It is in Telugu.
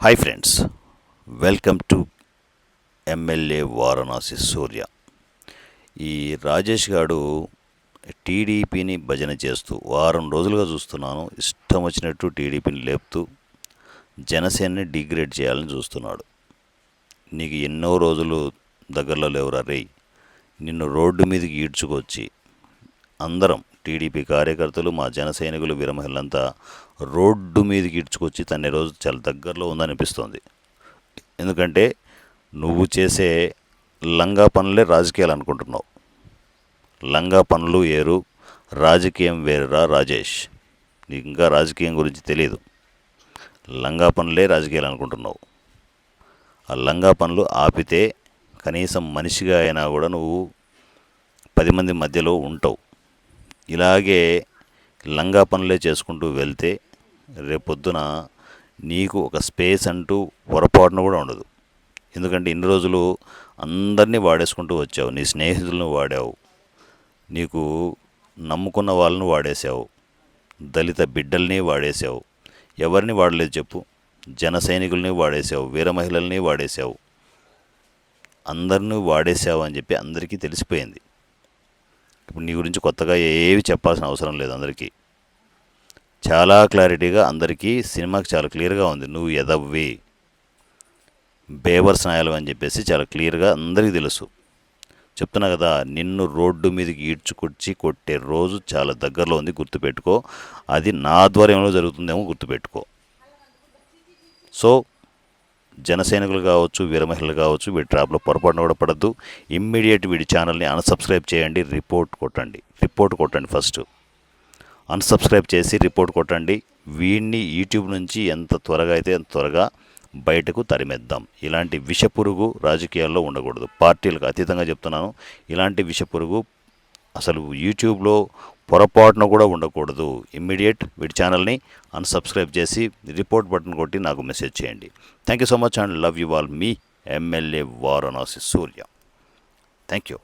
Hi friends welcome to MLA Varanasi Surya ఈ రాజేష్ గారు టీడీపీని భజన చేస్తూ వారం రోజులుగా చూస్తున్నాను. ఇష్టం వచ్చినట్టు టీడీపీని లేపుతూ జనసేనని డిగ్రేడ్ చేయాలని చూస్తున్నాడు. నీకు ఎన్నో రోజులు దగ్గరలో లేవురా రేయ్. నిన్ను రోడ్డు మీదకి ఈడ్చుకొచ్చి అందరం టీడీపీ కార్యకర్తలు మా జన సైనికులు వీరమహిళంతా రోడ్డు మీదకి ఇడ్చుకొచ్చి తన రోజు చాలా దగ్గరలో ఉందనిపిస్తోంది. ఎందుకంటే నువ్వు చేసే లంగా పనులే రాజకీయాలు అనుకుంటున్నావు. లంగా పనులు ఏరు రాజకీయం వేరురా రాజేష్. నీకు ఇంకా రాజకీయం గురించి తెలియదు లంగా పనులే రాజకీయాలు అనుకుంటున్నావు. ఆ లంగా పనులు ఆపితే కనీసం మనిషిగా అయినా కూడా నువ్వు పది మంది మధ్యలో ఉంటావు. ఇలాగే లంగా పనులే చేసుకుంటూ వెళ్తే రేపొద్దున నీకు ఒక స్పేస్ అంటూ పొరపాటున కూడా ఉండదు. ఎందుకంటే ఇన్ని రోజులు అందరినీ వాడేసుకుంటూ వచ్చావు నీ స్నేహితులను వాడావు నీకు నమ్ముకున్న వాళ్ళను వాడేసావు దళిత బిడ్డల్ని వాడేశావు ఎవరిని వాడలేదు చెప్పు జన సైనికుల్ని వాడేసావు వీర మహిళల్ని వాడేసావు అందరినీ వాడేసావు అని చెప్పి అందరికీ తెలిసిపోయింది. ఇప్పుడు నీ గురించి కొత్తగా ఏవి చెప్పాల్సిన అవసరం లేదు అందరికీ. చాలా క్లారిటీగా అందరికీ సినిమాకి చాలా క్లియర్గా ఉంది. నువ్వు ఎదవ్వి బేవర్స్ నాయాలు అని చెప్పేసి చాలా క్లియర్గా అందరికీ తెలుసు. చెప్తున్నా కదా నిన్ను రోడ్డు మీదకి ఈడ్చుకొచ్చి కొట్టే రోజు చాలా దగ్గరలో ఉంది గుర్తుపెట్టుకో. అది నా ఆధ్వర్యంలో జరుగుతుందేమో గుర్తుపెట్టుకో. సో జనసైనికులు కావచ్చు వీరమహిళలు కావచ్చు వీడి ట్రాప్లో పొరపాటున కూడా పడద్దు. ఇమ్మీడియట్ వీడి ఛానల్ని అన్సబ్స్క్రైబ్ చేయండి రిపోర్ట్ కొట్టండి. రిపోర్ట్ కొట్టండి ఫస్ట్ అన్సబ్స్క్రైబ్ చేసి రిపోర్ట్ కొట్టండి. వీడిని యూట్యూబ్ నుంచి ఎంత త్వరగా అయితే అంత త్వరగా బయటకు తరిమేద్దాం. ఇలాంటి విషపురుగు రాజకీయాల్లో ఉండకూడదు. పార్టీలకు అతీతంగా చెప్తున్నాను. ఇలాంటి విషపురుగు అసలు యూట్యూబ్లో పొరపాటున కూడా ఉండకూడదు. ఇమ్మీడియట్ వీడి ఛానల్ని అన్సబ్స్క్రైబ్ చేసి రిపోర్ట్ బటన్ కొట్టి నాకు మెసేజ్ చేయండి. Thank you so much and love you all me MLA Varanasi Surya thank you